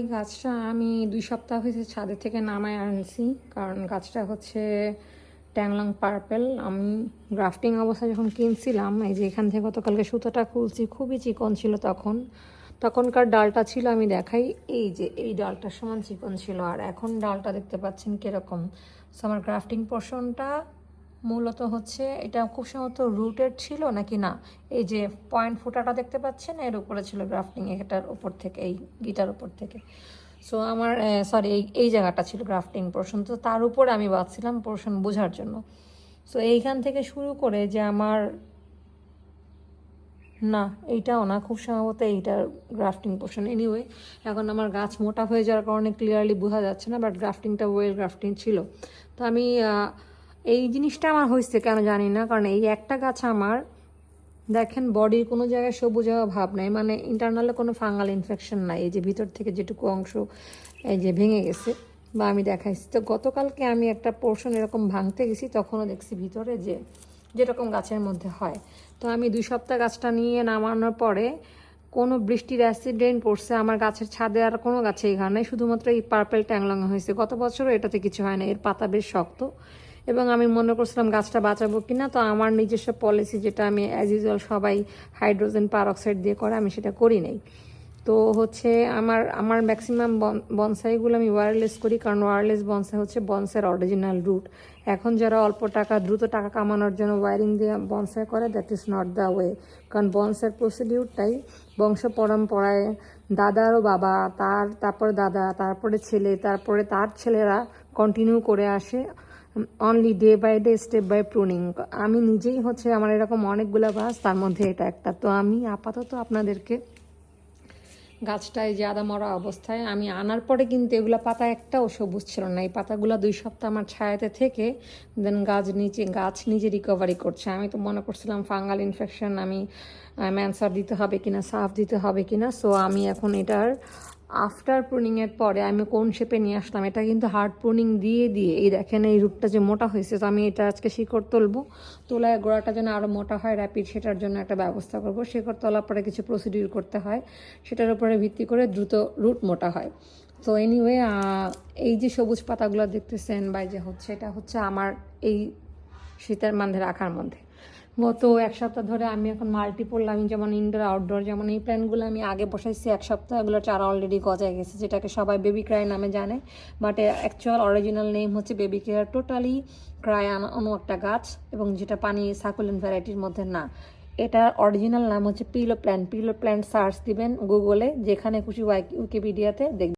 এই গাছটা আমি দুই সপ্তাহ হয়েছে ছাদের থেকে নামায় আনছি, কারণ গাছটা হচ্ছে ট্যাংলং পার্পেল। আমি গ্রাফটিং অবস্থায় যখন কিনছিলাম, এই যে এখান থেকে গতকালকে সুতোটা খুলছি, খুবই চিকন ছিল তখন। তখনকার ডালটা ছিল, আমি দেখাই, এই যে এই ডালটার সমান চিকন ছিল। আর এখন ডালটা দেখতে পাচ্ছেন কীরকম। সো আমার গ্রাফটিং পোর্শনটা মূলত হচ্ছে এটা খুব সম্ভবত রুটেড ছিল নাকি না? এই যে পয়েন্ট ফুটাটা দেখতে পাচ্ছেন, এর উপরে ছিল গ্রাফটিং এটার উপর থেকে, এই গিটার উপর থেকে। সো আমার সরি এই এই জায়গাটা ছিল গ্রাফটিং পোর্শন তো তার উপরে আমি বাঁচছিলাম পোর্শন বোঝার জন্য। সো এইখান থেকে শুরু করে যে আমার, না, এইটাও না, খুব সম্ভবত এইটার গ্রাফটিং পোর্শন এনিওয়ে এখন আমার গাছ মোটা হয়ে যাওয়ার কারণে ক্লিয়ারলি বোঝা যাচ্ছে না বাট গ্রাফটিংটা ওয়েল গ্রাফটিং ছিল। তো আমি এই জিনিসটা আমার হয়েছে কেন জানি না, কারণ এই একটা গাছ আমার, দেখেন বডির কোনো জায়গায় সবুজ হওয়া ভাব নাই মানে ইন্টারনালে কোনো ফাঙ্গাল ইনফেকশন নাই, এই যে ভিতর থেকে যেটুকু অংশ এই যে ভেঙে গেছে বা আমি দেখাইছি। তো গতকালকে আমি একটা পোর্শন এরকম ভাঙতে গেছি, তখনও দেখছি ভিতরে যে যেরকম গাছের মধ্যে হয়। তো আমি দুই সপ্তাহ গাছটা নিয়ে নামানোর পরে কোনো বৃষ্টির অ্যাক্সিডেন্ট পড়ছে, আমার গাছের ছাদে আর কোনো গাছে এখানে শুধুমাত্র এই পার্পেল ট্যাংলং হয়েছে। গত বছরও এটাতে কিছু হয় না এর পাতা বেশ শক্ত। এবং আমি মনে করছিলাম গাছটা বাঁচাবো কিনা, তো আমার নিজস্ব পলিসি যেটা আমি অ্যাজ ইউজুয়াল সবাই হাইড্রোজেন পারঅক্সাইড দিয়ে করে, আমি সেটা করি নাই। তো হচ্ছে আমার আমার ম্যাক্সিমাম বনসাইগুলো আমি ওয়্যারলেস করি, কারণ ওয়্যারলেস বনসাই হচ্ছে বনসের অরিজিনাল রুট এখন যারা অল্প টাকা, দ্রুত টাকা কামানোর জন্য ওয়ারিং দিয়ে বনসাই করে that is not the way কারণ বনসের প্রসিডিউরটাই বংশ পরম্পরায় দাদারও বাবা, তার, তারপরে দাদা, তারপরে ছেলে, তারপরে তার ছেলেরা কন্টিনিউ করে আসে। Only day by day step by pruning আমি নিজেই হচ্ছে আমার এরকম অনেকগুলো গাছ, তার মধ্যে এটা একটা। তো আমি আপাতত আপনাদেরকে গাছটায় যে মরা অবস্থায়, আমি আনার পরে কিন্তু এগুলো পাতা একটাও সবুজ ছিল না। এই পাতাগুলো দুই সপ্তাহ আমার ছায়াতে থেকে দেন গাছ নিচে গাছ নিজে রিকভারি করছে। আমি তো মনে করছিলাম ফাঙ্গাল ইনফেকশন আমি ম্যানসার দিতে হবে কিনা, সাফ দিতে হবে কিনা। সো আমি এখন এটার আফটার প্রুনিংয়ের পরে আমি কোন শেপে নিয়ে আসলাম, এটা কিন্তু হার্ড প্রুনিং দিয়ে দিয়ে। এই দেখেন, এই রূপটা যে মোটা হয়েছে, তো আমি এটা আজকে শিকড় তুলবো। তোলায় গোড়াটা যেন আরও মোটা হয় র্যাপিড সেটার জন্য একটা ব্যবস্থা করব। শিকড় তোলার পরে কিছু প্রসিডিউর করতে হয়, সেটার উপরে ভিত্তি করে দ্রুত রুট মোটা হয়। তো এনিওয়ে এই যে সবুজ পাতাগুলো দেখতেছেন বা যে হচ্ছে, এটা হচ্ছে আমার এই শীতের মধ্যে রাখার মধ্যে। গত এক সপ্তাহ ধরে আমি এখন মাল্টিপল আমি যেমন ইনডোর আউটডোর যেমন এই প্ল্যানগুলো আমি আগে বসাইছি এক সপ্তাহ এগুলো চারা অলরেডি গজায় গেছে, যেটাকে সবাই বেবি ক্রাই নামে জানে। বাট অ্যাকচুয়াল অরিজিনাল নেম হচ্ছে বেবি কেয়ার টোটালি ক্রাই অন্য একটা গাছ, এবং যেটা পানি সাকুলেন ভ্যারাইটির মধ্যে না। এটার অরিজিনাল নাম হচ্ছে pillow plant pillow plant search দিবেন গুগলে যেখানে খুশি উইকিপিডিয়াতে দেখবেন।